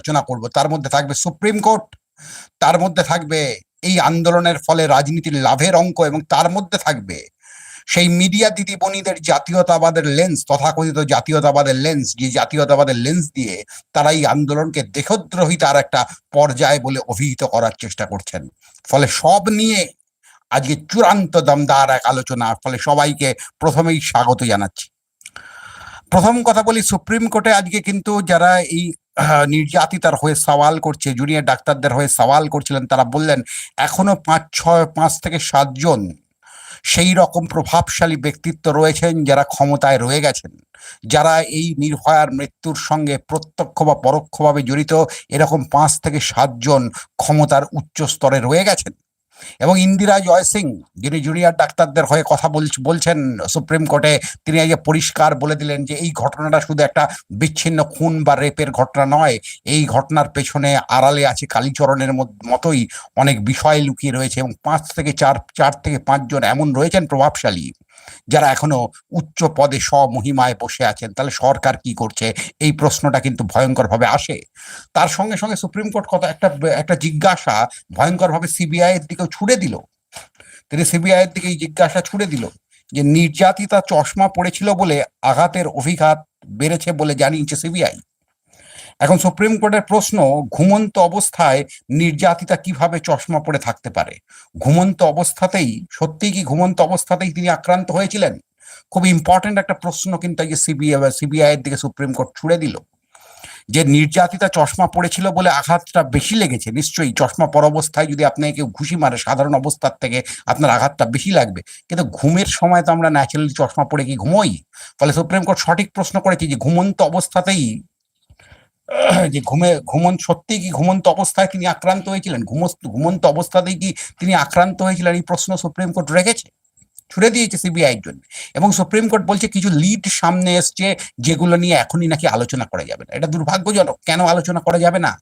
আলোচনা করব। তার মধ্যে থাকবে সুপ্রিম কোর্ট, তার মধ্যে থাকবে এই আন্দোলনের ফলে রাজনীতির লাভের অঙ্ক এবং তার মধ্যে থাকবে সেই মিডিয়া দিদিমণিদের জাতীয়তাবাদের লেন্স তথাকথিত জাতীয়তাবাদের লেন্স যে জাতীয়তাবাদের লেন্স দিয়ে তারা এই আন্দোলনকে দেশদ্রোহিতার একটা পর্যায় বলে অভিহিত করার চেষ্টা করছেন। ফলে সব নিয়ে আজকে চূড়ান্ত দমদার এক আলোচনা, ফলে সবাইকে প্রথমেই স্বাগত জানাচ্ছি। প্রথম কথা বলি, সুপ্রিম কোর্টে আজকে কিন্তু যারা এই নির্যাতিতার হয়ে সওয়াল করছে জুনিয়র ডাক্তারদের হয়ে সওয়াল করছিলেন, তারা বললেন, এখনও পাঁচ, ছয়, পাঁচ থেকে সাতজন সেই রকম প্রভাবশালী ব্যক্তিত্ব রয়েছেন যারা ক্ষমতায় রয়ে গেছেন। যারা এই নির্ভয়ার মৃত্যুর সঙ্গে প্রত্যক্ষ বা পরোক্ষভাবে জড়িত, এরকম পাঁচ থেকে সাতজন ক্ষমতার উচ্চ স্তরে রয়ে গেছেন। এবং ইন্দিরা জয় সিং, যিনি জুনিয়র ডাক্তারদের হয়ে কথা বলছ- বলছেন, সুপ্রিম কোর্টে তিনি আজকে পরিষ্কার বলে দিলেন যে এই ঘটনাটা শুধু একটা বিচ্ছিন্ন খুন বা রেপের ঘটনা নয়, এই ঘটনার পেছনে আড়ালে আছে কালীচরণের মতোই অনেক বিষয় লুকিয়ে রয়েছে এবং পাঁচ থেকে চার চার থেকে পাঁচজন এমন রয়েছেন প্রভাবশালী। যারা এখনও উচ্চ পদে স্বমহিমায় বসে আছেন, তাহলে সরকার কি করছে? এই প্রশ্নটা কিন্তু ভয়ঙ্করভাবে আসে। তার সঙ্গে সঙ্গে সুপ্রিম কোর্ট কত একটা একটা জিজ্ঞাসা ভয়ঙ্করভাবে সিবিআই এর দিকেও ছুড়ে দিল। তিনি সিবিআই এর দিকে এই জিজ্ঞাসা ছুড়ে দিল যে, নির্যাতিতা চশমা পড়েছিল বলে আঘাতের অভিঘাত বেড়েছে বলে জানিয়েছে সিবিআই। এখন সুপ্রিম কোর্টের প্রশ্ন, ঘুমন্ত অবস্থায় নির্যাতিতা কীভাবে চশমা পরে থাকতে পারে? ঘুমন্ত অবস্থাতেই, সত্যিই কি ঘুমন্ত অবস্থাতেই তিনি আক্রান্ত হয়েছিলেন? খুব ইম্পর্টেন্ট একটা প্রশ্ন কিন্তু এই যে সিবিআই সিবিআই এর দিকে সুপ্রিম কোর্ট ছুড়ে দিল। যে নির্যাতিতা চশমা পড়েছিল বলে আঘাতটা বেশি লেগেছে, নিশ্চয়ই চশমা পর অবস্থায় যদি আপনাকে কেউ ঘুষি মারে, সাধারণ অবস্থার থেকে আপনার আঘাতটা বেশি লাগবে। কিন্তু ঘুমের সময় তো আমরা ন্যাচারালি চশমা পরে কি ঘুমোই? ফলে সুপ্রিম কোর্ট সঠিক প্রশ্ন করেছে যে ঘুমন্ত অবস্থাতেই যে ঘুমে, ঘুমন সত্যি কি ঘুমন্ত অবস্থায় তিনি আক্রান্ত হয়েছিলেন? ঘুমন্ত অবস্থাতেই কি তিনি আক্রান্ত হয়েছিলেন? এই প্রশ্ন সুপ্রিম কোর্ট রেখেছে, ছুড়ে দিয়েছে সিবিআইয়ের জন্য। এবং সুপ্রিম কোর্ট বলছে কিছু লিড সামনে এসছে যেগুলো নিয়ে এখনই নাকি আলোচনা করা যাবে না। এটা দুর্ভাগ্যজনক। কেন আলোচনা করা যাবে না?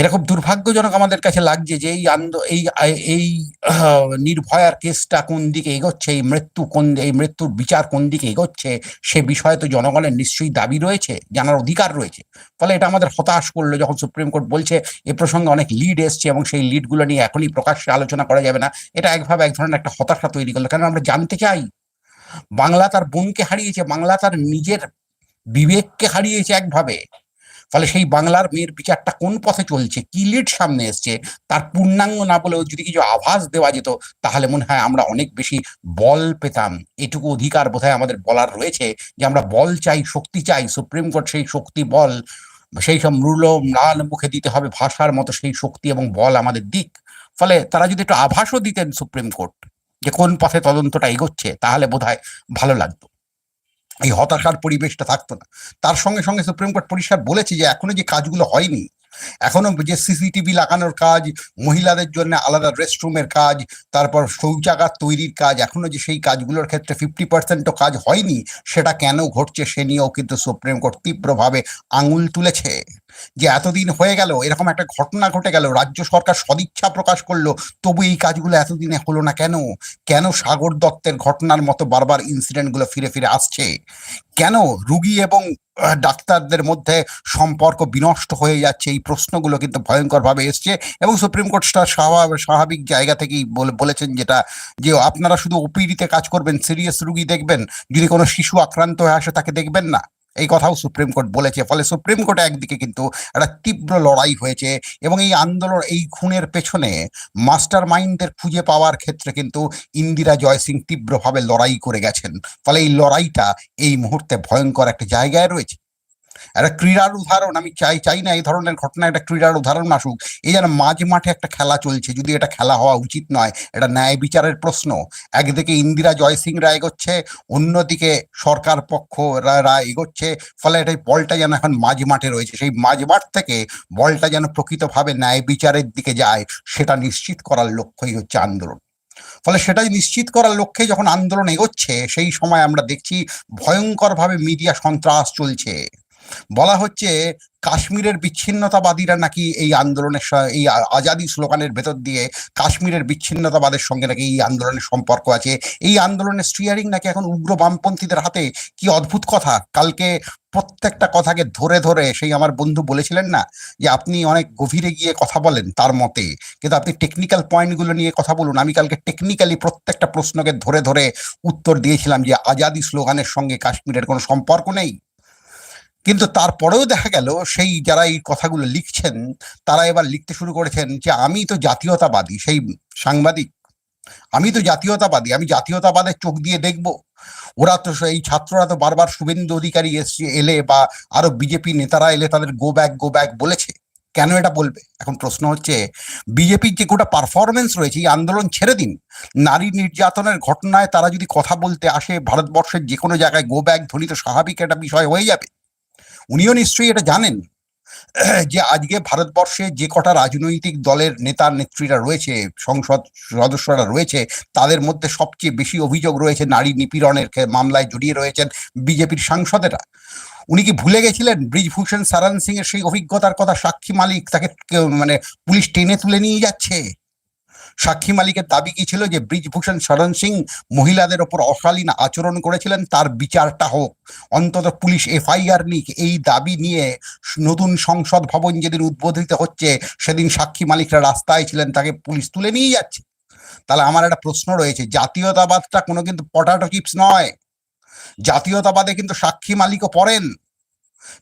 এটা খুব দুর্ভাগ্যজনক আমাদের কাছে লাগছে যে এই আন্দ, এই এই নির্ভয়ার কেসটা কোন দিকে এগোচ্ছে, এই মৃত্যু কোন, এই মৃত্যুর বিচার কোন দিকে এগোচ্ছে, সে বিষয়ে তো জনগণের নিশ্চয়ই দাবি রয়েছে, জানার অধিকার রয়েছে। ফলে এটা আমাদের হতাশ করল যখন সুপ্রিম কোর্ট বলছে, এ প্রসঙ্গে অনেক লিড এসছে এবং সেই লিডগুলো নিয়ে এখনই প্রকাশ্যে আলোচনা করা যাবে না। এটা একভাবে এক ধরনের একটা হতাশা তৈরি করল। কারণ আমরা জানতে চাই, বাংলা তার বোনকে হারিয়েছে, বাংলা তার নিজের বিবেককে হারিয়েছে একভাবে। ফলে সেই বাংলার মেয়ের বিচারটা কোন পথে চলছে? কি লিড সামনে এসছে? তার পূর্ণাঙ্গ না বলেও যদি কিছু আভাস দেওয়া যেত, তাহলে মনে হয় আমরা অনেক বেশি বল পেতাম। এটুকু অধিকার বোধহয় আমাদের বলার রয়েছে যে আমরা বল চাই, শক্তি চাই, সুপ্রিম কোর্ট সেই শক্তি বল, সেই সব মূল্য ম্লান মুখে দিতে হবে ভাষার মতো সেই শক্তি এবং বল আমাদের দিক। ফলে তারা যদি একটু আভাসও দিতেন সুপ্রিম কোর্ট যে কোন পথে তদন্তটা এগোচ্ছে, তাহলে বোধহয় ভালো লাগতো। এই হতাশার পরিবেশটা থাকতো না। তার সঙ্গে সঙ্গে সুপ্রিম কোর্ট পরিষ্কার বলেছে যে এখনও যে কাজগুলো হয়নি, এখনও যে সিসিটিভি লাগানোর কাজ, মহিলাদের জন্য আলাদা রেস্টরুমের কাজ, তারপর শৌচাগার তৈরির কাজ, এখনও যে সেই কাজগুলোর ক্ষেত্রে ফিফটি পার্সেন্টও কাজ হয়নি, সেটা কেন ঘটছে সে নিয়েও কিন্তু সুপ্রিম কোর্ট তীব্রভাবে আঙুল তুলেছে। যে এতদিন হয়ে গেল, এরকম একটা ঘটনা ঘটে গেল, রাজ্য সরকার সদিচ্ছা প্রকাশ করল, তবু এই কাজগুলো এতদিনে হলো না কেন? কেন সাগর দত্তের ঘটনার মতো বারবার ইনসিডেন্টগুলো ফিরে ফিরে আসছে? কেন রুগী এবং ডাক্তারদের মধ্যে সম্পর্ক বিনষ্ট হয়ে যাচ্ছে? এই প্রশ্নগুলো কিন্তু ভয়ঙ্করভাবে এসছে এবং সুপ্রিম কোর্ট স্বাভাবিক জায়গা থেকেই বলে- বলেছেন যেটা, যে আপনারা শুধু ওপিডিতে কাজ করবেন সিরিয়াস রুগী দেখবেন, যদি কোনো শিশু আক্রান্ত হয়ে আসে তাকে দেখবেন না। এই কথাও সুপ্রিম কোর্ট বলেছে, ফলে সুপ্রিম কোর্টে একদিকে কিন্তু একটা তীব্র লড়াই হয়েছে এবং এই আন্দোলন এই খুনের পেছনে মাস্টার মাইন্ডদের খুঁজে পাওয়ার ক্ষেত্রে কিন্তু ইন্দিরা জয় সিং তীব্রভাবে লড়াই করে গেছেন। ফলে এই লড়াইটা এই মুহূর্তে ভয়ঙ্কর একটা জায়গায় রয়েছে। একটা ক্রীড়ার উদাহরণ, আমি চাই চাই না এই ধরনের ঘটনা, একটা ক্রীড়ার উদাহরণ আসুক। এই যেন মাঝ মাঠে একটা খেলা চলছে, যদি এটা খেলা হওয়া উচিত নয়, এটা ন্যায় বিচারের প্রশ্ন। একদিকে ইন্দিরা জয় সিং রা এগোচ্ছে, অন্যদিকে সরকার পক্ষ রা- রা এগোচ্ছে, ফলে এটা বলটা যেন এখন মাঝ মাঠে রয়েছে। সেই মাঝ মাঠ থেকে বলটা যেন প্রকৃতভাবে ন্যায় বিচারের দিকে যায়, সেটা নিশ্চিত করার লক্ষ্যই হচ্ছে আন্দোলন। ফলে সেটাই নিশ্চিত করার লক্ষ্যে যখন আন্দোলন এগোচ্ছে, সেই সময় আমরা দেখছি ভয়ঙ্করভাবে মিডিয়া সন্ত্রাস চলছে। বলা হচ্ছে কাশ্মীরের বিচ্ছিন্নতাবাদীরা নাকি এই আন্দোলনের এই আজাদি স্লোগানের ভেতর দিয়ে কাশ্মীরের বিচ্ছিন্নতাবাদের সঙ্গে নাকি এই আন্দোলনের সম্পর্ক আছে। এই আন্দোলনের স্টিয়ারিং নাকি এখন উগ্র বামপন্থীদের হাতে? কি অদ্ভুত কথা? কালকে প্রত্যেকটা কথাকে ধরে ধরে সেই আমার বন্ধু বলেছিলেন না যে, আপনি অনেক গভীরে গিয়ে কথা বলেন তার মতে। কিন্তু আপনি টেকনিক্যাল পয়েন্টগুলো নিয়ে কথা বলুন। আমি কালকে টেকনিক্যালি প্রত্যেকটা প্রশ্নকে ধরে ধরে উত্তর দিয়েছিলাম যে, আজাদি স্লোগানের সঙ্গে কাশ্মীরের কোনো সম্পর্ক নেই। কিন্তু তারপরেও দেখা গেল, সেই যারা এই কথাগুলো লিখছেন, তারা এবার লিখতে শুরু করেছেন যে, আমি তো জাতীয়তাবাদী, সেই সাংবাদিক। আমি তো জাতীয়তাবাদী, আমি জাতীয়তাবাদের চোখ দিয়ে দেখব। ওরা তো এই ছাত্ররা তো বারবার শুভেন্দু অধিকারী এসছে, এলে বা আরও বিজেপি নেতারা এলে তাদের গো ব্যাক গো ব্যাক বলেছে। কেন এটা বলবে? এখন প্রশ্ন হচ্ছে, বিজেপির যে গোটা পারফরমেন্স রয়েছে, এই আন্দোলন ছেড়ে দিন। নারী নির্যাতনের ঘটনায় তারা যদি কথা বলতে আসে, ভারতবর্ষের যে কোনো জায়গায় গো ব্যাক ধ্বনিত স্বাভাবিক একটা বিষয় হয়ে যাবে। উনিও নিশ্চয়ই এটা জানেন, যে আজকে ভারতবর্ষে যে কটা রাজনৈতিক দলের নেতা, নেত্রীরা রয়েছে, সংসদ সদস্যরা রয়েছে, তাদের মধ্যে সবচেয়ে বেশি অভিযোগ রয়েছে নারী নিপীড়নের মামলায় জড়িয়ে রয়েছেন বিজেপির সাংসদেরা। উনি কি ভুলে গেছিলেন? ব্রিজভূষণ সারান সিং এর সেই অভিজ্ঞতার কথা সাক্ষী মালিক তাকে মানে পুলিশ টেনে তুলে নিয়ে যাচ্ছে? সাক্ষী মালিকের দাবি কি ছিল যে ব্রিজভূষণ শরণ সিং মহিলাদের ওপর অশালীন আচরণ করেছিলেন? তার বিচারটা হোক। অন্তত পুলিশ এফআইআর নিক। এই দাবি নিয়ে নতুন সংসদ ভবন যেদিন উদ্বোধিত হচ্ছে, সেদিন সাক্ষী মালিকরা রাস্তায় ছিলেন, তাকে পুলিশ তুলে নিয়ে যাচ্ছে। তাহলে আমার একটা প্রশ্ন রয়েছে, জাতীয়তাবাদটা কোনো কিন্তু পটাটো চিপস নয়। জাতীয়তাবাদে কিন্তু সাক্ষী মালিকও পড়েন।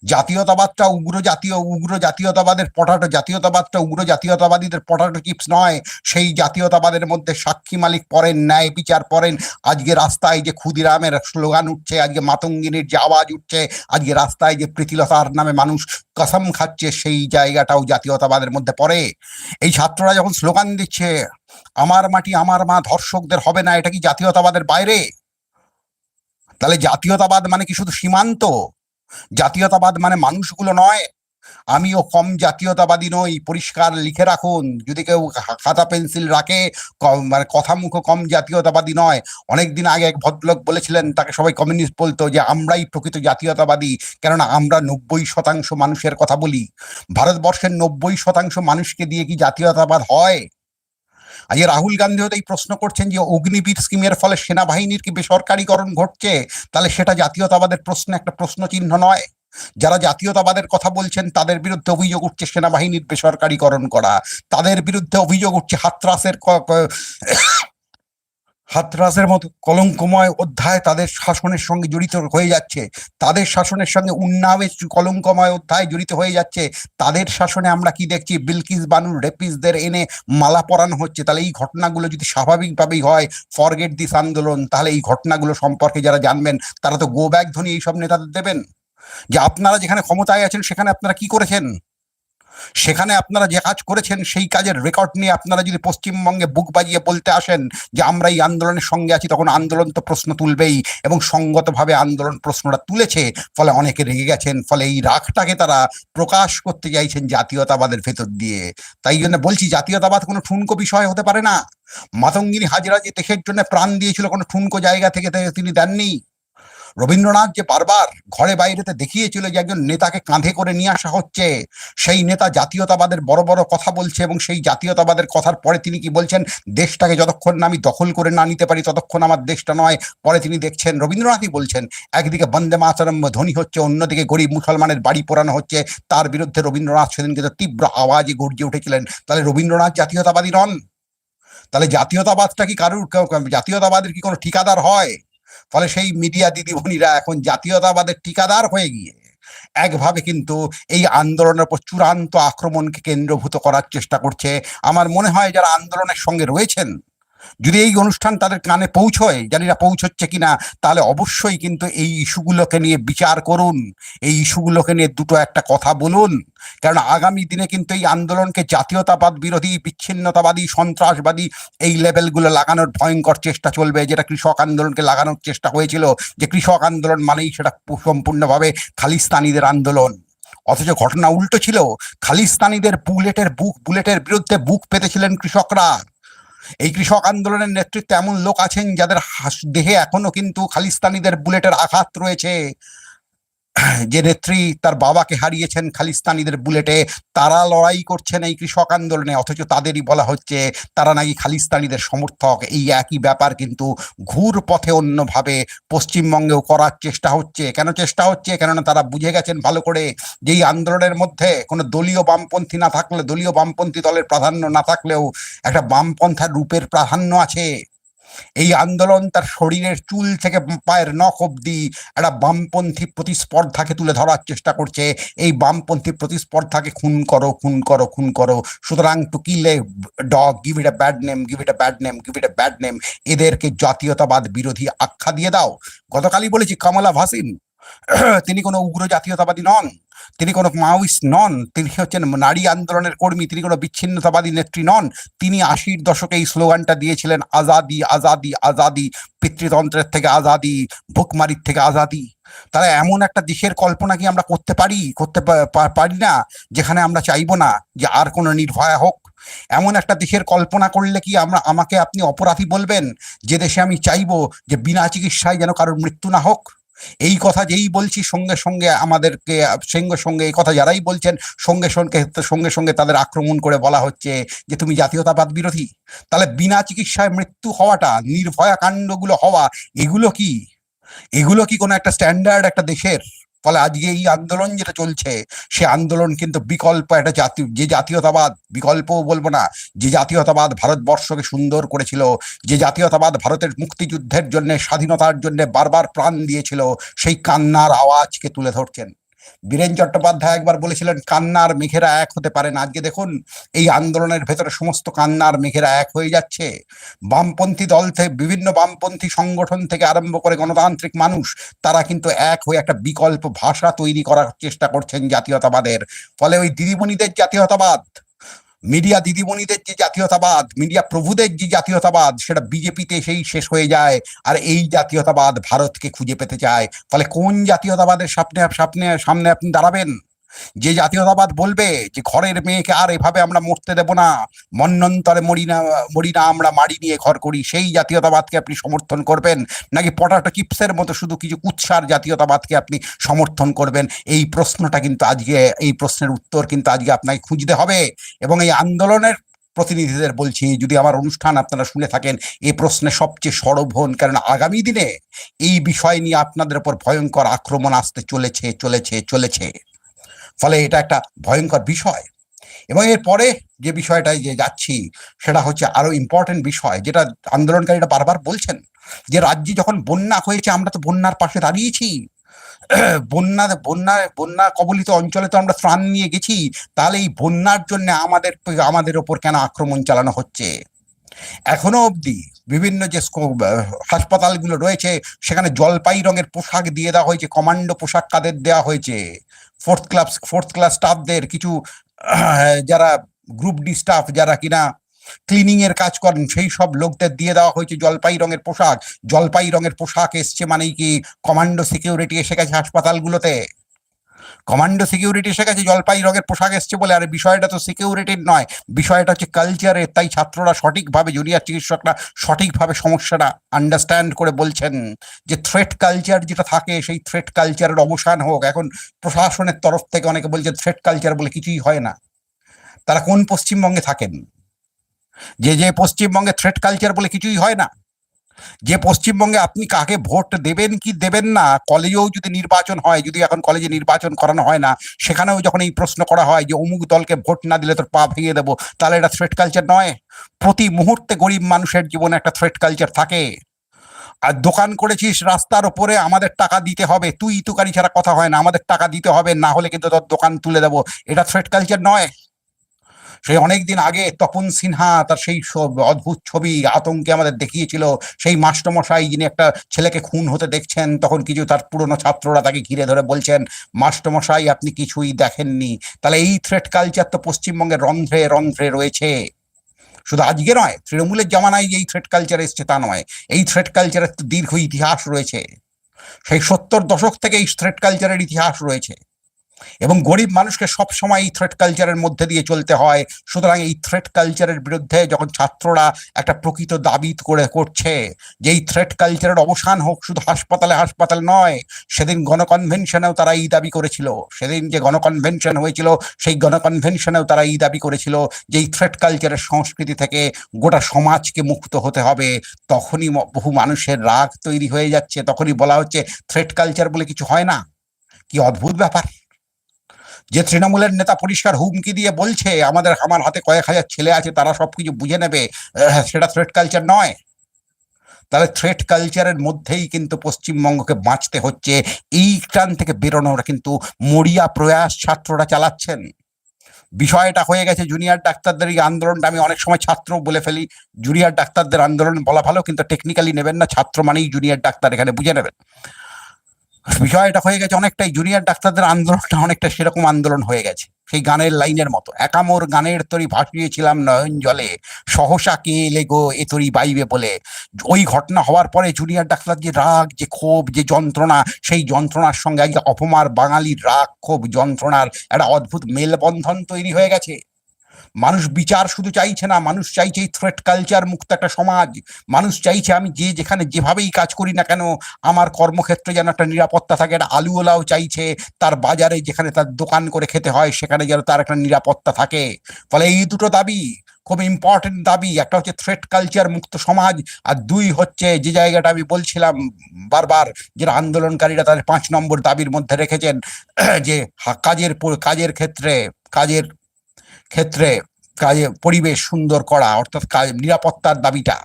জাতীয়তাবাদটা উগ্র জাতীয়, উগ্র জাতীয়তাবাদের পটাটো, জাতীয়তাবাদটা উগ্র জাতীয়তাবাদীদের পটাটো চিপস নয়। সেই জাতীয়তাবাদের মধ্যে সাক্ষী মালিক পড়েন ন্যায় বিচার পড়েন আজকে রাস্তায় যে ক্ষুদিরামের স্লোগান উঠছে, আজকে মাতঙ্গিনীর যে আওয়াজ উঠছে, আজকে রাস্তায় যে প্রীতিলতার নামে মানুষ কসম খাচ্ছে, সেই জায়গাটাও জাতীয়তাবাদের মধ্যে পড়ে। এই ছাত্ররা যখন স্লোগান দিচ্ছে, আমার মাটি আমার মা, ধর্ষকদের হবে না, এটা কি জাতীয়তাবাদের বাইরে? তাহলে জাতীয়তাবাদ মানে কি শুধু সীমান্ত? জাতীয়তাবাদ মানে মানুষগুলো নয়। আমিও কম জাতীয়তাবাদী নই, পরিষ্কার লিখে রাখুন। যদি কেউ খাতা পেন্সিল রাখে মানে কথা মুখো কম জাতীয়তাবাদী নয়। অনেক দিন আগে এক ভদ্রলোক বলেছিলেন, তাকে সবাই কমিউনিস্ট বলতো যে, আমরাই প্রকৃত জাতীয়তাবাদী। কেননা আমরা নব্বই শতাংশ মানুষের কথা বলি। ভারতবর্ষের নব্বই শতাংশ মানুষকে দিয়ে কি জাতীয়তাবাদ হয়? আজকে রাহুল গান্ধীও এই প্রশ্ন করছেন যে অগ্নিবীর স্কিমের ফলে সেনাবাহিনীর কি বেসরকারীকরণ ঘটছে? তাহলে সেটা জাতীয়তাবাদের প্রশ্ন একটা প্রশ্ন চিহ্ন নয়। যারা জাতীয়তাবাদের কথা বলছেন, তাদের বিরুদ্ধে অভিযোগ উঠছে সেনাবাহিনীর বেসরকারীকরণ করা। তাদের বিরুদ্ধে অভিযোগ উঠছে হাতরাসের হাতরাসের মতো কলঙ্কময় অধ্যায় তাদের শাসনের সঙ্গে জড়িত হয়ে যাচ্ছে। তাদের শাসনের সঙ্গে উন্নাবের কলঙ্কময় অধ্যায় জড়িত হয়ে যাচ্ছে। তাদের শাসনে আমরা কি দেখছি? বিলকিস বানুর রেপিসদের এনে মালা পরানো হচ্ছে। তাহলে এই ঘটনাগুলো যদি স্বাভাবিকভাবেই হয় ফরগেট দিস আন্দোলন, তাহলে এই ঘটনাগুলো সম্পর্কে যারা জানবেন, তারা তো গো ব্যাক ধ্বনি এইসব নেতাদের দেবেন। যে আপনারা যেখানে ক্ষমতায় আছেন, সেখানে আপনারা কি করেছেন? সেখানে আপনারা যে কাজ করেছেন, সেই কাজের রেকর্ড নিয়ে আপনারা যদি পশ্চিমবঙ্গে বুক বাজিয়ে বলতে আসেন যে আমরা এই আন্দোলনের সঙ্গে আছি, তখন আন্দোলন তো প্রশ্ন তুলবেই এবং সঙ্গতভাবে আন্দোলন প্রশ্নটা তুলেছে। ফলে অনেকে রেগে গেছেন, ফলে এই রাগটাকে তারা প্রকাশ করতে চাইছেন জাতীয়তাবাদের ভেতর দিয়ে। তাই জন্য বলছি, জাতীয়তাবাদ কোনো ঠুনকো বিষয় হতে পারে না। মাতঙ্গিনী হাজরা যে দেশের জন্য প্রাণ দিয়েছিল, কোনো ঠুনকো জায়গা থেকে তিনি দেননি। রবীন্দ্রনাথ যে বারবার ঘরে বাইরেতে দেখিয়েছিল যে একজন নেতাকে কাঁধে করে নিয়ে আসা হচ্ছে। সেই নেতা জাতীয়তাবাদের বড় বড় কথা বলছে এবং সেই জাতীয়তাবাদের কথার পরে তিনি কি বলছেন, দেশটাকে যতক্ষণ না আমি দখল করে না নিতে পারি, ততক্ষণ আমার দেশটা নয়। পরে তিনি দেখছেন, রবীন্দ্রনাথই বলছেন, একদিকে বন্দে মাতরম ধ্বনি হচ্ছে, অন্যদিকে গরিব মুসলমানের বাড়ি পোড়ানো হচ্ছে। তার বিরুদ্ধে রবীন্দ্রনাথ সেদিন কিন্তু তীব্র আওয়াজে গর্জে উঠেছিলেন। তাহলে রবীন্দ্রনাথ জাতীয়তাবাদী নন? তাহলে জাতীয়তাবাদটা কি কারুর? জাতীয়তাবাদের কি কোনো ঠিকাদার হয়? ফলে সেই মিডিয়া দিদিমণিরা এখন জাতীয়তাবাদের টিকাদার হয়ে গিয়ে একভাবে কিন্তু এই আন্দোলনের উপর চূড়ান্ত আক্রমণকে কেন্দ্রভূত করার চেষ্টা করছে। আমার মনে হয় যারা আন্দোলনের সঙ্গে রয়েছেন যদি এই অনুষ্ঠান তাদের কানে পৌঁছয় জানি না পৌঁছচ্ছে কিনা, তাহলে অবশ্যই কিন্তু এই ইস্যুগুলোকে নিয়ে বিচার করুন। এই ইস্যুগুলোকে নিয়ে দুটো একটা কথা বলুন। কারণ আগামী দিনে কিন্তু এই আন্দোলনকে জাতীয়তাবাদ, বিরোধী, বিচ্ছিন্নতাবাদী, সন্ত্রাসবাদী এই লেভেলগুলো লাগানোর ভয়ঙ্কর চেষ্টা চলবে। যেটা কৃষক আন্দোলনকে লাগানোর চেষ্টা হয়েছিল, যে কৃষক আন্দোলন মানেই সেটা সম্পূর্ণভাবে খালিস্তানিদের আন্দোলন। অথচ ঘটনা উল্টো ছিল, খালিস্তানিদের বুলেটের বুক, বুলেটের বিরুদ্ধে বুক পেতেছিলেন কৃষকরা। এই কৃষক আন্দোলনের নেতৃত্বে এমন লোক আছেন যাদের দেহে এখনও কিন্তু খালিস্তানিদের বুলেটের আঘাত রয়েছে। যে নেত্রী তার বাবাকে হারিয়েছেন খালিস্তানিদের বুলেটে, তারা লড়াই করছেন এই কৃষক আন্দোলনে, অথচ তাদেরই বলা হচ্ছে তারা নাকি খালিস্তানিদের সমর্থক। এই একই ব্যাপার কিন্তু ঘুর পথে অন্যভাবে পশ্চিমবঙ্গেও করার চেষ্টা হচ্ছে। কেন চেষ্টা হচ্ছে? কেননা তারা বুঝে গেছেন ভালো করে যে এই আন্দোলনের মধ্যে কোনো দলীয় বামপন্থী না থাকলে, দলীয় বামপন্থী দলের প্রাধান্য না থাকলেও একটা বামপন্থার রূপের প্রাধান্য আছে। এই আন্দোলন তার শরীরের চুল থেকে পায়ের নখ অব্দি একটা বামপন্থী প্রতিস্পর্ধাকে তুলে ধরার চেষ্টা করছে। এই বামপন্থী প্রতিস্পর্ধাকে খুন করো খুন করো খুন করো। সুতরাং to kill a dog give it a bad name give it a bad name give it a bad name এদেরকে জাতীয়তাবাদ বিরোধী আখ্যা দিয়ে দাও। গতকালই বলেছি, কমলা ভাসিন তিনি কোনো উগ্র জাতীয়তাবাদী নন। তিনি কোনো মাওয়িস্ট নন। তিনি হচ্ছেন নারী আন্দোলনের কর্মী। তিনি কোনো বিচ্ছিন্নতাবাদী নেত্রী নন। তিনি আশির দশকে এই স্লোগানটা দিয়েছিলেন, আজাদি আজাদি আজাদি, পিতৃতন্ত্রের থেকে আজাদি, ভুকমারির থেকে আজাদি। তারা এমন একটা দেশের কল্পনা কি আমরা করতে পারি? করতে পারি না? যেখানে আমরা চাইব না যে আর কোনো নির্ভয়া হোক। এমন একটা দেশের কল্পনা করলে কি আমরা, আমাকে আপনি অপরাধী বলবেন? যে দেশে আমি চাইব যে বিনা চিকিৎসায় যেন কারোর মৃত্যু না হোক? এই কথা যেই বলছি, সঙ্গে সঙ্গে আমাদেরকে, সঙ্গে সঙ্গে এই কথা যারাই বলছেন, সঙ্গে সঙ্গে সঙ্গে সঙ্গে তাদের আক্রমণ করে বলা হচ্ছে যে, তুমি জাতীয়তাবাদ বিরোধী? তাহলে বিনা চিকিৎসায় মৃত্যু হওয়াটা, নির্ভয়া কাণ্ডগুলো হওয়া, এগুলো কি? এগুলো কি কোনো একটা স্ট্যান্ডার্ড একটা দেশের? ফলে আজকে এই আন্দোলন যেটা চলছে, সে আন্দোলন কিন্তু বিকল্প একটা জাতি, যে জাতীয়তাবাদ বিকল্প বলব না, যে জাতীয়তাবাদ ভারতবর্ষকে সুন্দর করেছিল, যে জাতীয়তাবাদ ভারতের মুক্তিযুদ্ধের জন্য, স্বাধীনতার জন্য বারবার প্রাণ দিয়েছিল, সেই কান্নার আওয়াজকে তুলে ধরছেন। বীরেন চট্টোপাধ্যায় একবার বলেছিলেন, কান্নার মেঘেরা এক হতে পারে না। আজকে দেখুন, এই আন্দোলনের ভেতরে সমস্ত কান্নার মেঘেরা এক হয়ে যাচ্ছে। বামপন্থী দল থেকে বিভিন্ন বামপন্থী সংগঠন থেকে আরম্ভ করে গণতান্ত্রিক মানুষ, তারা কিন্তু এক হয়ে একটা বিকল্প ভাষা তৈরি করার চেষ্টা করছেন জাতীয়তাবাদের। ফলে ওই দিদিমণিদের জাতীয়তাবাদ মিডিয়া দিদিমণিদের যে জাতীয়তাবাদ, মিডিয়া প্রভুদের যে জাতীয়তাবাদ, সেটা বিজেপিতে সেই শেষ হয়ে যায়, আর এই জাতীয়তাবাদ ভারতকে খুঁজে পেতে চায়। ফলে কোন জাতীয়তাবাদের সামনে সামনে সামনে আপনি দাঁড়াবেন? যে জাতীয়তাবাদ বলবে যে ঘরের মেয়েকে আর এভাবে আমরা মরতে দেব না, মন্নন্তরে মরি না মরি না, আমরা মারি নিয়ে ঘর করি, সেই জাতীয়তাবাদকে আপনি সমর্থন করবেন? নাকি পটাটো চিপসের মতো শুধু কিছু কুৎসার জাতীয়তাবাদকে আপনি সমর্থন করবেন? এই প্রশ্নটা কিন্তু আজকে, এই প্রশ্নের উত্তর কিন্তু আজকে আপনাকে খুঁজতে হবে। এবং এই আন্দোলনের প্রতিনিধিদের বলছি, যদি আমার অনুষ্ঠান আপনারা শুনে থাকেন এই প্রশ্নে সবচেয়ে সরব হন। কারণ আগামী দিনে এই বিষয় নিয়ে আপনাদের উপর ভয়ঙ্কর আক্রমণ আসতে চলেছে চলেছে চলেছে। ফলে এটা একটা ভয়ঙ্কর বিষয়। এবং এরপরে যে বিষয়টায় যে যাচ্ছি, সেটা হচ্ছে আরও ইম্পর্টেন্ট বিষয়, যেটা আন্দোলনকারীরা বারবার বলছেন যে রাজ্যে যখন বন্যা হয়েছে, আমরা তো বন্যার পাশে দাঁড়িয়েছি। বন্যা বন্যা বন্যা কবলিত অঞ্চলে তো আমরা ত্রাণ নিয়ে গেছি। তাহলে এই বন্যার জন্য আমাদের আমাদের ওপর কেন আক্রমণ চালানো হচ্ছে? এখনও অবধি বিভিন্ন যে হাসপাতালগুলো রয়েছে, সেখানে জলপাই রঙের পোশাক দিয়ে দেওয়া হয়েছে, কমান্ডো পোশাক কাদের দেওয়া হয়েছে? ফোর্থ ক্লাস ফোর্থ ক্লাস স্টাফদের কিছু যারা গ্রুপ ডি স্টাফ যারা কিনা ক্লিনিং এর কাজ করেন, সেই সব লোকদের দিয়ে দেওয়া হয়েছে জলপাই রঙের পোশাক। জলপাই রঙের পোশাক এসছে মানে কি কমান্ডো সিকিউরিটি এসে গেছে হাসপাতালগুলোতে। কমান্ডো সিকিউরিটি এসে গেছে জলপাই রঙের পোশাক এসছে বলে, আর বিষয়টা তো সিকিউরিটির নয়, বিষয়টা হচ্ছে কালচারের তাই ছাত্ররা সঠিকভাবে, জুনিয়র চিকিৎসকরা সঠিকভাবে সমস্যাটা আন্ডারস্ট্যান্ড করে বলছেন যে থ্রেট কালচার যেটা থাকে, সেই থ্রেট কালচারের অবসান হোক। এখন প্রশাসনের তরফ থেকে অনেকে বলছে থ্রেট কালচার বলে কিছুই হয় না। তারা কোন পশ্চিমবঙ্গে থাকেন? যে যে পশ্চিমবঙ্গে থ্রেট কালচার বলে কিছুই হয় না। যে পশ্চিমবঙ্গে আপনি কাকে ভোট দেবেন কি দেবেন না, কলেজেও যদি নির্বাচন হয়, যদি এখন কলেজে নির্বাচন করানো হয় না, সেখানেও যখন এই প্রশ্ন করা হয় যে অমুক দলকে ভোট না দিলে তোর পা ভেঙে দেবো, তাহলে এটা থ্রেট কালচার নয়। প্রতি মুহূর্তে গরিব মানুষের জীবনে একটা থ্রেট কালচার থাকে। আর দোকান করেছিস রাস্তার ওপরে, আমাদের টাকা দিতে হবে। তুই তুকারি ছাড়া কথা হয় না, আমাদের টাকা দিতে হবে, না হলে কিন্তু তোর দোকান তুলে দেবো। এটা থ্রেট কালচার নয়। সেই অনেকদিন আগে তপন সিনহা তার সেই অদ্ভুত ছবি আতঙ্কে আমাদের দেখিয়েছিল। সেই মাস্টারমশাই যিনি একটা ছেলেকে খুন হতে দেখছেন, তখন কিছু তার পুরনো ছাত্ররা তাকে ঘিরে ধরে বলছেন মাস্টারমশাই আপনি কিছুই দেখেননি। তাহলে এই থ্রেট কালচার তো পশ্চিমবঙ্গের রন্ধ্রে রন্ধ্রে রয়েছে। শুধু আজকে নয়, তৃণমূলের জামানায় এই থ্রেট কালচার এসছে তা নয়, এই থ্রেট কালচারের তো দীর্ঘ ইতিহাস রয়েছে। সেই সত্তর দশক থেকে এই থ্রেট কালচারের ইতিহাস রয়েছে। এবং গরিব মানুষকে সব সময় এই থ্রেট কালচারের মধ্যে দিয়ে চলতে হয়। সুতরাং এই থ্রেট কালচারের বিরুদ্ধে যখন ছাত্ররা একটা প্রকৃত দাবি করে করছে যে এই থ্রেট কালচারের অবসান হোক, শুধু হাসপাতালে হাসপাতাল নয়, সেদিন গণকনভেনশনেও তারা এই দাবি করেছিল। সেদিন যে গণকনভেনশন হয়েছিল, সেই গণকনভেনশনেও তারা এই দাবি করেছিল যে এই থ্রেট কালচারের সংস্কৃতি থেকে গোটা সমাজকে মুক্ত হতে হবে। তখনই বহু মানুষের রাগ তৈরি হয়ে যাচ্ছে। তখনই বলা হচ্ছে থ্রেট কালচার বলে কিছু হয় না। কি অদ্ভুত ব্যাপার। যে তৃণমূলের নেতা পরিষ্কার হুমকি দিয়ে বলছে, আমাদের আমার হাতে কয়েক হাজার ছেলে আছে, তারা সব কিছু বুঝে নেবে সেটা থ্রেট কালচার নয়। তাহলে থ্রেট কালচারের মধ্যেই কিন্তু পশ্চিমবঙ্গকে বাঁচতে হচ্ছে। এইখান থেকে বেরোনোর কিন্তু মরিয়া প্রয়াস ছাত্ররা চালাচ্ছেন। বিষয়টা হয়ে গেছে জুনিয়র ডাক্তারদের এই আন্দোলনটা। আমি অনেক সময় ছাত্র বলে ফেলি জুনিয়র ডাক্তারদের আন্দোলন বলা ভালো, কিন্তু টেকনিক্যালি নেবেন না। ছাত্র মানেই জুনিয়র ডাক্তার, এখানে বুঝে নেবেন। বিষয়টা হয়ে গেছে অনেকটাই জুনিয়র ডাক্তারদের আন্দোলনটা অনেকটা সেরকম আন্দোলন হয়ে গেছে। সেই গানের লাইনের মতো। একামোর গানের তরি ভাসিয়েছিলাম নয়ন জলে, সহসা কে এলে গো এ তরি বাইবে বলে। ওই ঘটনা হওয়ার পরে জুনিয়র ডাক্তার যে রাগ, যে ক্ষোভ, যে যন্ত্রণা, সেই যন্ত্রণার সঙ্গে আজকে অপমার বাঙালির রাগ, ক্ষোভ, যন্ত্রণার একটা অদ্ভুত মেলবন্ধন তৈরি হয়ে গেছে। মানুষ বিচার শুধু চাইছে না, মানুষ চাইছে এই থ্রেট কালচার মুক্ত একটা সমাজ। মানুষ চাইছে আমি যে যেখানে যেভাবেই কাজ করি না কেন, আমার কর্মক্ষেত্রে যেন একটা নিরাপত্তা থাকে, একটা আলুওয়ালাও চাইছে তার বাজারে যেখানে তার দোকান করে খেতে হয়, সেখানে যেন তার একটা নিরাপত্তা থাকে। ফলে এই দুটো দাবি খুব ইম্পর্টেন্ট দাবি। একটা হচ্ছে থ্রেট কালচার মুক্ত সমাজ, আর দুই হচ্ছে যে জায়গাটা আমি বলছিলাম বারবার, যেটা আন্দোলনকারীরা তাদের পাঁচ নম্বর দাবির মধ্যে রেখেছেন, যে কাজের কাজের ক্ষেত্রে, কাজের ক্ষেত্রে কাজে, পরিবেশ সুন্দর করা, অর্থাৎ কাজ, নিরাপত্তার দাবিটা।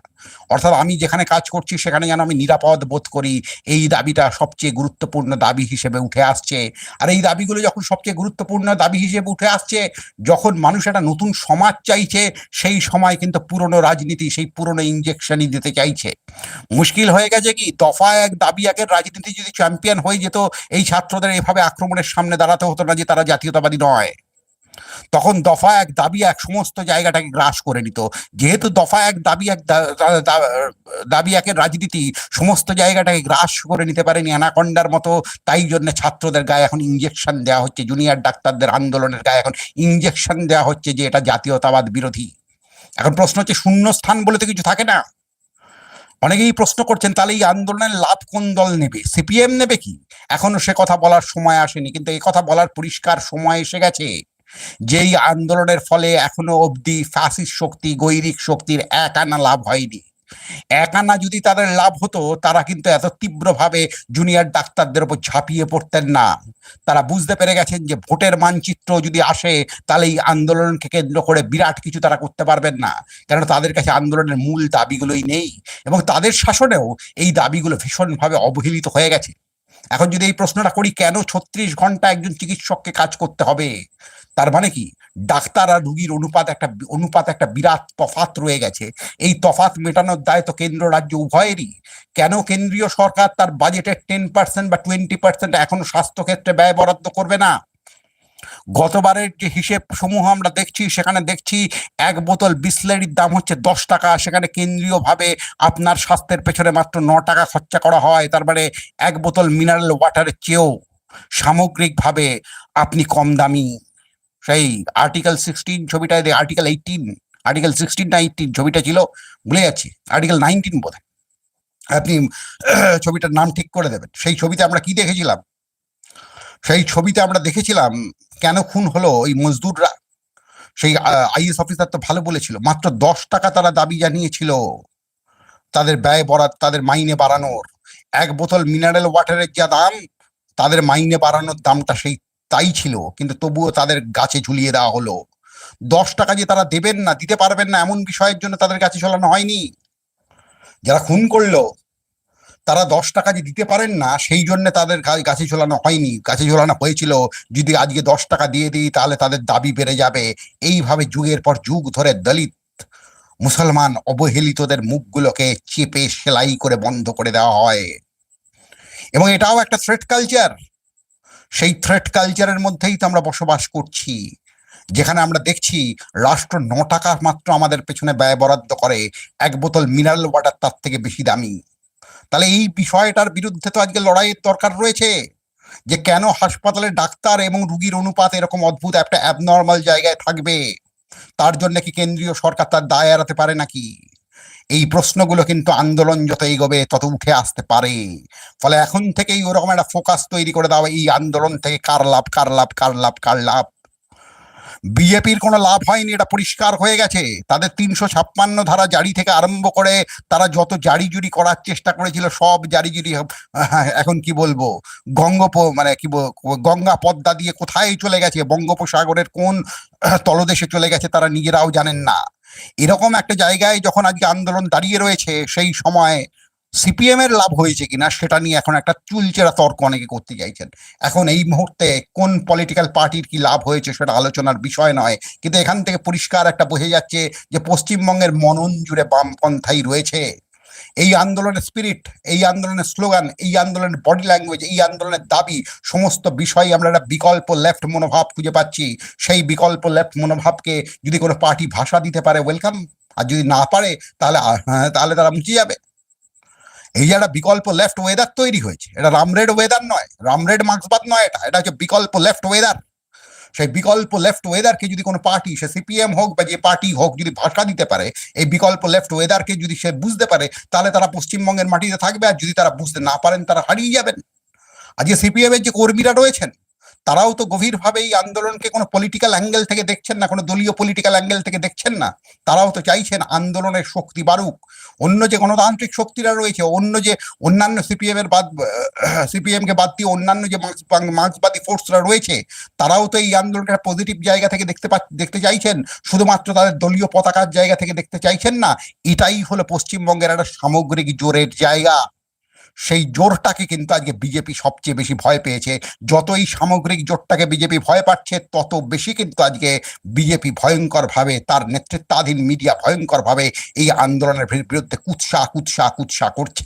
অর্থাৎ আমি যেখানে কাজ করছি, সেখানে যেন আমি নিরাপদ বোধ করি, এই দাবিটা সবচেয়ে গুরুত্বপূর্ণ দাবি হিসেবে উঠে আসছে। আর এই দাবিগুলো যখন সবচেয়ে গুরুত্বপূর্ণ দাবি হিসেবে উঠে আসছে, যখন মানুষ একটা নতুন সমাজ চাইছে, সেই সময় কিন্তু পুরনো রাজনীতি, সেই পুরনো ইঞ্জেকশনই দিতে চাইছে। মুশকিল হয়ে গেছে কি? দফা এক দাবি একের রাজনীতি যদি চ্যাম্পিয়ন হয়ে যেত, এই ছাত্রদের এভাবে আক্রমণের সামনে দাঁড়াতে হতো না যে তারা জাতীয়তাবাদী নয়। তখন দফা এক দাবি এক সমস্ত জায়গাটাকে গ্রাস করে নিত। যেহেতু দফা এক দাবি এক দাবি একের রাজনীতি, সমস্ত জায়গাটাকে গ্রাস করে নিতে পারেনি অ্যানাকন্ডার মতো। তাই জন্য ছাত্রদের গায়ে এখন ইঞ্জেকশন দেওয়া হচ্ছে জুনিয়র ডাক্তারদের আন্দোলনের গায়ে এখন ইঞ্জেকশন দেওয়া হচ্ছে যে এটা জাতীয়তাবাদ বিরোধী। এখন প্রশ্ন হচ্ছে, শূন্য স্থান বলে তো কিছু থাকে না। অনেকেই প্রশ্ন করছেন, তাহলে এই আন্দোলনের লাভ কোন দল নেবে? সিপিএম নেবে কি? এখনও সে কথা বলার সময় আসেনি, কিন্তু এই কথা বলার পরিষ্কার সময় এসে গেছে। যেই আন্দোলনের ফলে এখনও অবধি ফ্যাসিস্ট শক্তি, গৈরিক শক্তির এক আনা লাভ হয়নি। এক আনা যদি তাদের লাভ হতো, তারা কিন্তু এত তীব্রভাবে জুনিয়র ডাক্তারদের উপর ঝাঁপিয়ে পড়তেন না। তারা বুঝতে পেরে গেছেন যে ভোটের মানচিত্র যদি আসে, তাহলে এই আন্দোলনকে কেন্দ্র করে বিরাট কিছু তারা করতে পারবেন না। কেন তাদের কাছে আন্দোলনের মূল দাবিগুলোই নেই এবং তাদের শাসনেও এই দাবিগুলো ভীষণভাবে অবহেলিত হয়ে গেছে। এখন যদি এই প্রশ্নটা করি, কেন ছত্রিশ ঘণ্টা একজন চিকিৎসককে কাজ করতে হবে? তার মানে কি? ডাক্তার আর রুগীর অনুপাত একটা অনুপাত একটা বিরাট তফাত রয়ে গেছে। এই তফাত মেটানোর দায় তো কেন্দ্র রাজ্য উভয়েরই। কেন কেন্দ্রীয় সরকার তার বাজেটের টেন পার্সেন্ট বা টোয়েন্টি পার্সেন্ট এখনও স্বাস্থ্যক্ষেত্রে ব্যয় বরাদ্দ করবে না? গতবারের যে হিসেব সমূহ আমরা দেখছি, সেখানে দেখছি এক বোতল বিসলেরির দাম হচ্ছে দশ টাকা। সেখানে কেন্দ্রীয়ভাবে আপনার স্বাস্থ্যের পেছনে মাত্র ন টাকা খরচা করা হয়। তার মানে এক বোতল মিনারেল ওয়াটারের চেয়েও সামগ্রিকভাবে আপনি কম দামি সেই আর্টিকেল সিক্সটিন ছবিটা আর্টিকেল এইটিন আর্টিকেল সিক্সটিন না এইটিন ছবিটা ছিল, ভুলে যাচ্ছি আর্টিকেল নাইনটিন বোধ। আপনি ছবিটার নাম ঠিক করে দেবেন। সেই ছবিতে আমরা কি দেখেছিলাম? সেই ছবিতে আমরা দেখেছিলাম কেন খুন হলো ওই মজদুররা। সেই আইএস অফিসার তো ভালো বলেছিল, মাত্র দশ টাকা তারা দাবি জানিয়েছিল। তাদের ব্যয় বরাদ, তাদের মাইনে বাড়ানোর। এক বোতল মিনারেল ওয়াটারের যা দাম, তাদের মাইনে বাড়ানোর দামটা সেই তাই ছিল, কিন্তু তবুও তাদের গাছে ঝুলিয়ে দেওয়া হলো। দশ টাকা যে তারা দেবেন না, দিতে পারবেন না, এমন বিষয়ের জন্য তাদের গাছে ঝোলানো হয়নি। যারা খুন করল, তারা দশ টাকা যে দিতে পারেন না, সেই জন্য তাদের গাছে ঝোলানো হয়নি। গাছে ঝোলানো হয়েছিল, যদি আজকে দশ টাকা দিয়ে দিই, তাহলে তাদের দাবি বেড়ে যাবে। এইভাবে যুগের পর যুগ ধরে দলিত, মুসলমান অবহেলিতদের মুখগুলোকে চেপে সেলাই করে বন্ধ করে দেওয়া হয়। এবং এটাও একটা থ্রেট কালচার সেই থ্রেট কালচারের মধ্যেই তো আমরা বসবাস করছি। যেখানে আমরা দেখছি রাষ্ট্র ন টাকা মাত্র আমাদের পেছনে ব্যয় বরাদ্দ করে, এক বোতল মিনারেল ওয়াটার তার থেকে বেশি দামি। তাহলে এই বিষয়টার বিরুদ্ধে তো আজকে লড়াইয়ের দরকার রয়েছে। যে কেন হাসপাতালে ডাক্তার এবং রুগীর অনুপাত এরকম অদ্ভুত একটা অ্যাবনর্মাল জায়গায় থাকবে? তার জন্য কি কেন্দ্রীয় সরকার তার দায় এড়াতে পারে নাকি? এই প্রশ্নগুলো কিন্তু আন্দোলন যত এগোবে তত উঠে আসতে পারে। ফলে এখন থেকেই ওরকম একটা ফোকাস তৈরি করে দেওয়া এই আন্দোলন থেকে কার লাভ কার লাভ কার লাভ কার লাভ? বিজেপির কোনো লাভ হয়নি, এটা পরিষ্কার হয়ে গেছে। তাদের তিনশো ছাপ্পান্ন ধারা জারি থেকে আরম্ভ করে তারা যত জারি জুরি করার চেষ্টা করেছিল, সব জারি জুরি এখন কি বলব? গঙ্গপ মানে কি গঙ্গা পদ্মা দিয়ে কোথায় চলে গেছে? বঙ্গোপসাগরের কোন তলদেশে চলে গেছে, তারা নিজেরাও জানেন না। এরকম একটা জায়গায় যখন আজকে আন্দোলন দাঁড়িয়ে রয়েছে, সেই সময় সিপিএম এর লাভ হয়েছে কিনা সেটা নিয়ে এখন একটা চুলচেরা তর্ক অনেকে করতে চাইছেন। এখন এই মুহূর্তে কোন পলিটিক্যাল পার্টির কি লাভ হয়েছে সেটা আলোচনার বিষয় নয়। কিন্তু এখান থেকে পরিষ্কার একটা বোঝা যাচ্ছে যে পশ্চিমবঙ্গের মনন জুড়ে বামপন্থাই রয়েছে। এই আন্দোলনের স্পিরিট এই আন্দোলনের স্লোগান এই আন্দোলনের বডি ল্যাঙ্গুয়েজ এই আন্দোলনের দাবি সমস্ত বিষয় আমরা একটা বিকল্প লেফট মনোভাব খুঁজে পাচ্ছি। সেই বিকল্প লেফট মনোভাবকে যদি কোনো পার্টি ভাষা দিতে পারে ওয়েলকাম আর যদি না পারে তাহলে হ্যাঁ, তাহলে তারা মুচিয়ে যাবে। এই যে একটা বিকল্প লেফট ওয়েদার তৈরি হয়েছে এটা রামরেড ওয়েদার নয় রামরেড মার্ক্সবাদ নয় এটা এটা হচ্ছে বিকল্প লেফট ওয়েদার সেই বিকল্প লেফট ওয়েদারকে যদি কোনো পার্টি সে সিপিএম হোক বা যে পার্টি হোক, যদি ভাষা দিতে পারে, এই বিকল্প লেফট ওয়েদারকে যদি সে বুঝতে পারে, তাহলে তারা পশ্চিমবঙ্গের মাটিতে থাকবে। আর যদি তারা বুঝতে না পারেন, তারা হারিয়ে যাবেন। আজকে সিপিএম এর যে কর্মীরা রয়েছেন তারাও তো গভীরভাবে এই আন্দোলনকে কোনো পলিটিক্যাল অ্যাঙ্গেল থেকে দেখছেন না, কোনো দলীয় পলিটিক্যাল অ্যাঙ্গেল থেকে দেখছেন না। তারাও তো চাইছেন আন্দোলনের শক্তি বাড়ুক। অন্য যে গণতান্ত্রিক শক্তিরা রয়েছে, অন্য যে অন্যান্য সিপিএম এর বাদ সিপিএম কে বাদ দিয়ে অন্যান্য যে মার্ক্সবাদী ফোর্সরা রয়েছে, তারাও তো এই আন্দোলনকে পজিটিভ জায়গা থেকে দেখতে দেখতে চাইছেন। শুধুমাত্র তাদের দলীয় পতাকার জায়গা থেকে দেখতে চাইছেন না। এটাই হলো পশ্চিমবঙ্গের একটা সামগ্রিক জোরের জায়গা। সেই জোরটাকে কিন্তু আজকে বিজেপি সবচেয়ে বেশি ভয় পেয়েছে। যতই সামগ্রিক জোরটাকে বিজেপি ভয় পাচ্ছে, তত বেশি কিন্তু আজকে বিজেপি ভয়ঙ্করভাবে, তার নেতৃত্বাধীন মিডিয়া ভয়ঙ্করভাবে এই আন্দোলনের বিরুদ্ধে কুৎসা কুৎসা কুৎসা করছে।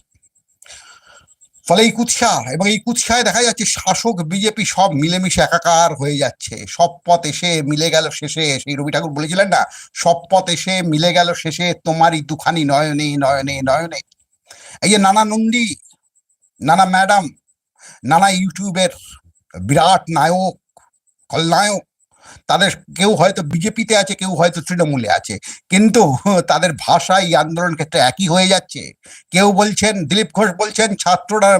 ফলে এই কুৎসা এবং এই কুৎসায় দেখা যাচ্ছে শাসক, বিজেপি সব মিলেমিশে একাকার হয়ে যাচ্ছে। সব পথ এসে মিলে গেল শেষে, সেই রবি ঠাকুর বলেছিলেন না? সব পথ এসে মিলে গেল শেষে, তোমারই দুখানি নয়নে নয়নে নয়নে। এই যে নানা নন্দী নানা ম্যাডাম, নানা ইউটিউবের বিরাট নায়ক, খলনায়ক, তাদের কেউ হয়তো বিজেপিতে আছে, কেউ হয়তো তৃণমূলে আছে, কিন্তু তাদের ভাষা এই আন্দোলন ক্ষেত্রে একই হয়ে যাচ্ছে। কেউ বলছেন, দিলীপ ঘোষ বলছেন, ছাত্ররা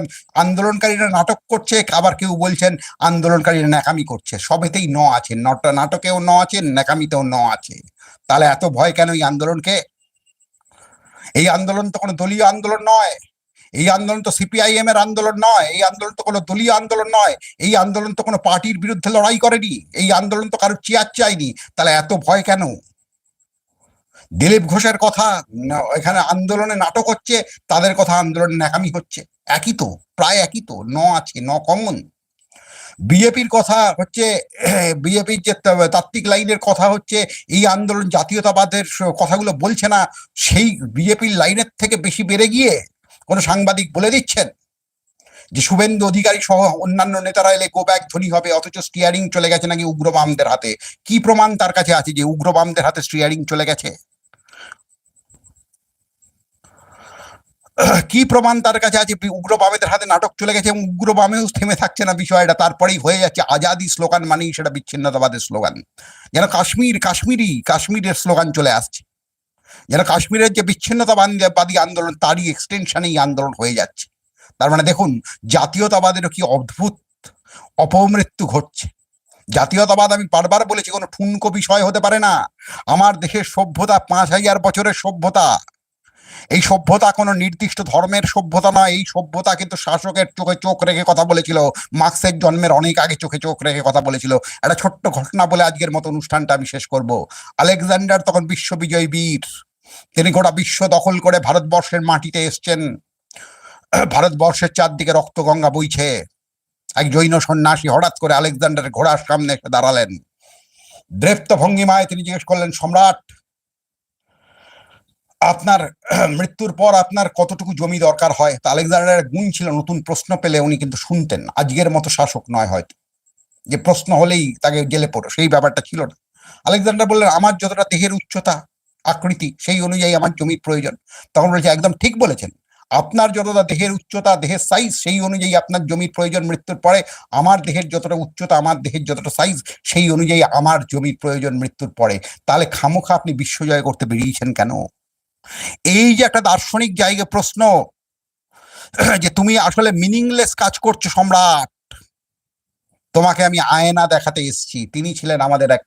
আন্দোলনকারীরা নাটক করছে, আবার কেউ বলছেন, আন্দোলনকারীরা ন্যাকামি করছে। সবেতেই ন আছে, নটা, নাটকেও ন আছে, ন্যাকামিতেও ন আছে। তাহলে এত ভয় কেন এই আন্দোলনকে? এই আন্দোলন তো কোনো দলীয় আন্দোলন নয়। এই আন্দোলন তো সিপিআইএম এর আন্দোলন নয়, এই আন্দোলন তো কোনো দলীয় আন্দোলন নয়, এই আন্দোলন তো কোনো পার্টির বিরুদ্ধে লড়াই করেনি, এই আন্দোলন তো কারোর চেয়ার চাইনি তাহলে এত ভয় কেন? দিলীপ ঘোষের কথা এখানে আন্দোলনে নাটক হচ্ছে, তাদের কথা আন্দোলনে ন্যাকামি হচ্ছে, একই তো, প্রায় একই তো, ন আছে, ন কমন বিজেপির কথা হচ্ছে, বিজেপির যে তাত্ত্বিক লাইনের কথা হচ্ছে, এই আন্দোলন জাতীয়তাবাদের কথাগুলো বলছে না, সেই বিজেপির লাইনের থেকে বেশি বেড়ে গিয়ে কোনো সাংবাদিক বলে দিচ্ছেন যে শুভেন্দু অধিকারী সহ অন্যান্য নেতারা এলে গো ব্যাক ধনী হবে, অথচ স্টিয়ারিং চলে গেছে নাকি উগ্রবামদের হাতে? কি প্রমাণ তার কাছে আছে যে উগ্রবামদের হাতে স্টিয়ারিং চলে গেছে? কি প্রমাণ তার কাছে আছে উগ্রবামেদের হাতে নাটক চলে গেছে এবং উগ্রবামেও থেমে থাকছে না বিষয়টা? তারপরেই হয়ে যাচ্ছে আজাদি স্লোগান মানেই সেটা বিচ্ছিন্নতাবাদের স্লোগান। যেন কাশ্মীর, কাশ্মীরি, কাশ্মীরের স্লোগান চলে আসছে। যেন কাশ্মীরের যে বিচ্ছিন্নতাবাদী আন্দোলন, তারই এক্সটেনশন এই আন্দোলন হয়ে যাচ্ছে। তার মানে দেখুন জাতীয়তাবাদেরও কি অদ্ভুত অপমৃত্যু ঘটছে। জাতীয়তাবাদ আমি বারবার বলেছি, কোনো ঠুনকো বিষয় হতে পারে না। আমার দেশের সভ্যতা, পাঁচ হাজার বছরের সভ্যতা এই সভ্যতা কোনো নির্দিষ্ট ধর্মের সভ্যতা নয়, এই সভ্যতা কিন্তু শাসকের চোখে চোখ রেখে কথা বলেছিল। মার্ক্সের জন্মের অনেক আগে চোখে চোখ রেখে কথা বলেছিল। একটা ছোট্ট ঘটনা বলে আজকের মতো অনুষ্ঠানটা আমি শেষ করব। আলেকজান্ডার তখন বিশ্ববিজয়ী বীর। তিনি গোটা বিশ্ব দখল করে ভারতবর্ষের মাটিতে এসছেন। ভারতবর্ষের চারদিকে রক্তগঙ্গা বইছে। এক জৈন সন্ন্যাসী হঠাৎ করে আলেকজান্ডারের ঘোড়ার সামনে এসে দাঁড়ালেন। দ্রেপ্ত ভঙ্গিমায় তিনি জিজ্ঞেস করলেন, সম্রাট আপনার, মৃত্যুর পর আপনার কতটুকু জমি দরকার হয়? তা আলেকজান্ডারের গুণ ছিল নতুন প্রশ্ন পেলে উনি কিন্তু শুনতেন। আজকের মতো শাসক নয় হয়তো। যে প্রশ্ন হলেই তাকে জেলে পড়ো, সেই ব্যাপারটা ছিল না। আলেকজান্ডার বললেন, আমার যতটা দেহের উচ্চতা, আকৃতি, সেই অনুযায়ী আমার জমির প্রয়োজন। তখন বলেছে, একদম ঠিক বলেছেন। আপনার যতটা দেহের উচ্চতা, দেহের সাইজ সেই অনুযায়ী আপনার জমির প্রয়োজন। মৃত্যুর পরে আমার দেহের যতটা উচ্চতা, আমার দেহের যতটা সাইজ সেই অনুযায়ী আমার জমির প্রয়োজন মৃত্যুর পরে। তাহলে খামোখা আপনি বিশ্বজয় করতে বেরিয়েছেন কেন? এই যে একটা দার্শনিক জায়গা, প্রশ্ন, যে তুমি আসলে মিনিংলেস কাজ করছ সম্রাট। তোমাকে আমি আয়না দেখাতে এসেছি। তিনি ছিলেন আমাদের এক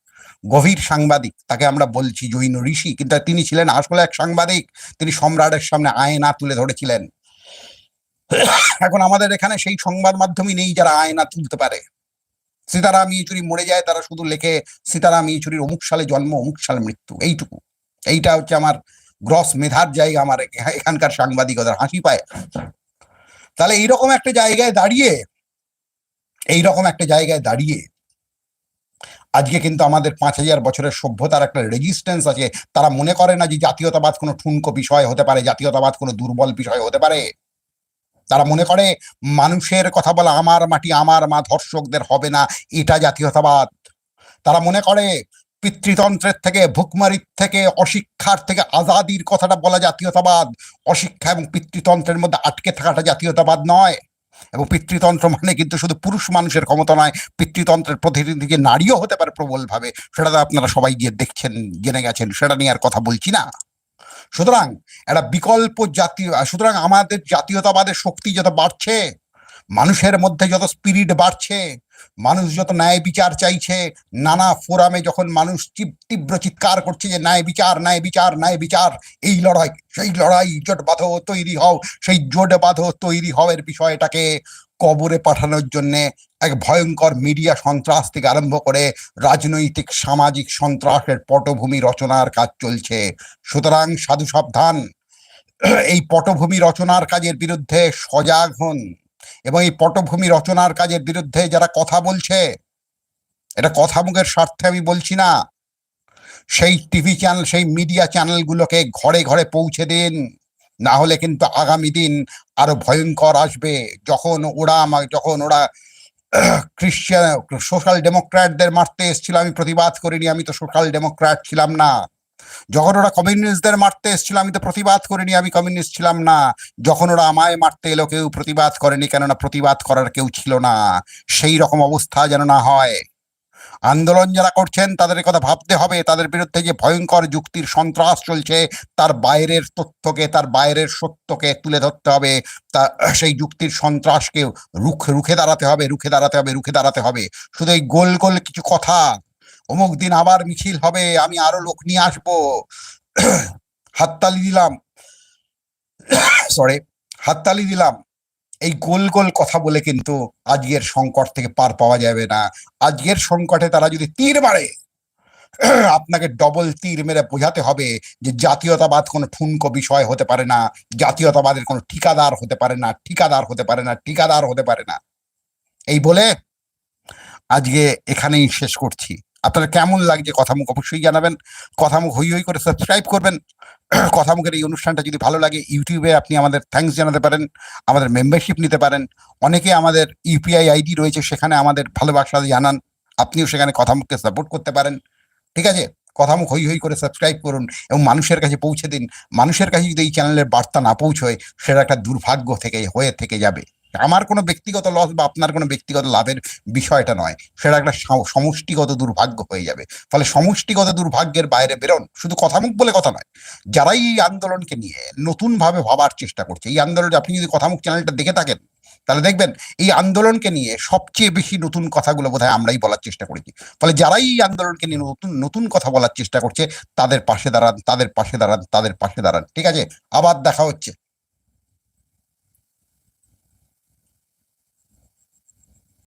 গভীর সাংবাদিক, তাকে আমরা বলছি জৈন ঋষি, কিন্তু তিনি ছিলেন আসলে এক সাংবাদিক। তিনি সম্রাটের সামনে আয়না তুলে ধরেছিলেন। এখন আমাদের এখানে সেই সংবাদ মাধ্যমই নেই যারা আয়না তুলতে পারে। সীতারাম ইয়েচুরি মরে যায়, তারা শুধু লেখে, সীতারাম ইয়েচুরির অমুক সালে জন্ম, অমুক সালে মৃত্যু। এইটুকু। এইটা হচ্ছে আমার গ্রস মেধার জায়গা আমার এখা- এখানকার সাংবাদিকতার হাসি পায়। তাহলে এইরকম একটা জায়গায় দাঁড়িয়ে, এইরকম একটা জায়গায় দাঁড়িয়ে, আজকে কিন্তু আমাদের পাঁচ হাজার বছরের সভ্যতার একটা রেজিস্ট্যান্স আছে। তারা মনে করে না যে জাতীয়তাবাদ কোনো ঠুনকো বিষয় হতে পারে, জাতীয়তাবাদ কোনো দুর্বল বিষয় হতে পারে। তারা মনে করে, মানুষের কথা বলা আমার মাটি, আমার মা ধর্ষকদের হবে না, এটা জাতীয়তাবাদ। তারা মনে করে পিতৃতন্ত্রের থেকে ভুকমারির থেকে, অশিক্ষার থেকে আজাদির কথাটা বলা জাতীয়তাবাদ। অশিক্ষা এবং পিতৃতন্ত্রের মধ্যে আটকে থাকাটা জাতীয়তাবাদ নয়। এবং পিতৃতন্ত্র মানে কিন্তু শুধু পুরুষ মানুষের ক্ষমতা নয়, পিতৃতন্ত্রের প্রতিনিধিকে নারীও হতে পারে প্রবলভাবে সেটা তো আপনারা সবাই গিয়ে দেখছেন, জেনে গেছেন, সেটা নিয়ে আর কথা বলছি না। সুতরাং একটা বিকল্প জাতীয়, সুতরাং আমাদের জাতীয়তাবাদের শক্তি যত বাড়ছে, মানুষের মধ্যে যত স্পিরিট বাড়ছে মানুষ যত ন্যায় বিচার চাইছে, নানা ফোরামে যখন মানুষ তীব- তীব্র চিৎকার করছে যে ন্যায় বিচার ন্যায় বিচার ন্যায় বিচার, এই লড়াই, সেই লড়াই জোট বাঁধো তৈরি হও, সেই জোট বাঁধো তৈরি হওয়ার বিষয়টাকে কবরে পাঠানোর জন্য এক ভয়ঙ্কর মিডিয়া সন্ত্রাস থেকে আরম্ভ করে রাজনৈতিক, সামাজিক সন্ত্রাসের পটভূমি রচনার কাজ চলছে। সুতরাং সাধু সাবধান, এই পটভূমি রচনার কাজের বিরুদ্ধে সজাগ হন। এবং এই পটভূমি রচনার কাজের বিরুদ্ধে যারা কথা বলছে, এটা কথা মুখের স্বার্থে আমি বলছি না। সেই টিভি চ্যানেল, সেই মিডিয়া চ্যানেলগুলোকে ঘরে ঘরে পৌঁছে দিন, না হলে কিন্তু আগামী দিন আরও ভয়ঙ্কর আসবে। যখন ওরা আমার যখন ওরা খ্রিস্টান সোশ্যাল ডেমোক্র্যাটদের মারতে এসেছিল, আমি প্রতিবাদ করিনি, আমি তো সোশ্যাল ডেমোক্র্যাট ছিলাম না। যখন ওরা কমিউনিস্টদের মারতে এসেছিল, আমি তো প্রতিবাদ করিনি, আমি কমিউনিস্ট ছিলাম না। যখন ওরা আমায় মারতে এলো, কেউ প্রতিবাদ করেনি, কেননা প্রতিবাদ করার কেউ ছিল না। সেই রকম অবস্থা যেন না হয়। আন্দোলন যারা করছেন, তাদের কথা ভাবতে হবে। তাদের বিরুদ্ধে যে ভয়ঙ্কর যুক্তির সন্ত্রাস চলছে, তার বাইরের তথ্যকে, তার বাইরের সত্যকে তুলে ধরতে হবে। তা, সেই যুক্তির সন্ত্রাসকে রুখে রুখে দাঁড়াতে হবে, রুখে দাঁড়াতে হবে, রুখে দাঁড়াতে হবে। শুধু এই গোল গোল কিছু কথা। অমুক দিন আবার মিছিল হবে, আমি আরও লোক নিয়ে আসব। হাততালি দিলাম। সরি হাততালি দিলাম। এই গোল গোল কথা বলে কিন্তু আজকের সংকট থেকে পার পাওয়া যাবে না। আজকের সংকটে তারা যদি তীর মারে, আপনাকে ডবল তীর মেরে বোঝাতে হবে যে জাতীয়তাবাদ কোনো ঠুনকো বিষয় হতে পারে না, জাতীয়তাবাদের কোনো ঠিকাদার হতে পারে না, ঠিকাদার হতে পারে না, ঠিকাদার হতে পারে না। এই বলে আজকে এখানেই শেষ করছি। আপনার কেমন লাগছে কথামুখ অবশ্যই জানাবেন, কথামুখ হই হই করে সাবস্ক্রাইব করবেন, কথামুখের এই অনুষ্ঠানটা যদি ভালো লাগে ইউটিউবে আপনি আমাদের থ্যাঙ্কস জানাতে পারেন, আমাদের মেম্বারশিপ নিতে পারেন, অনেকে আমাদের ইউপিআই আইডি রয়েছে, সেখানে আমাদের ভালোবাসা জানান, আপনিও সেখানে কথামুখকে সাপোর্ট করতে পারেন, ঠিক আছে? কথামুখ হই হই করে সাবস্ক্রাইব করুন এবং মানুষের কাছে পৌঁছে দিন, মানুষের কাছে যদি এই চ্যানেলের বার্তা না পৌঁছয়, সেটা একটা দুর্ভাগ্য থেকে, হয়ে থেকে যাবে। আমার কোনো ব্যক্তিগত লস বা আপনার কোনো ব্যক্তিগত লাভের বিষয়টা নয়। সেটা একটা সম- সমষ্টিগত দুর্ভাগ্য হয়ে যাবে। ফলে সমষ্টিগত দুর্ভাগ্যের বাইরে বেরোন শুধু কথামুখ বলে কথা নয়। যারাই এই আন্দোলনকে নিয়ে নতুনভাবে ভাবার চেষ্টা করছে, এই আন্দোলন, আপনি যদি কথামুখ চ্যানেলটা দেখে থাকেন, তাহলে দেখবেন এই আন্দোলনকে নিয়ে সবচেয়ে বেশি নতুন কথাগুলো বোধহয় আমরাই বলার চেষ্টা করেছি। ফলে যারাই এই আন্দোলনকে নিয়ে নতুন নতুন কথা বলার চেষ্টা করছে, তাদের পাশে দাঁড়ান, তাদের পাশে দাঁড়ান, তাদের পাশে দাঁড়ান, ঠিক আছে? আবার দেখা হচ্ছে।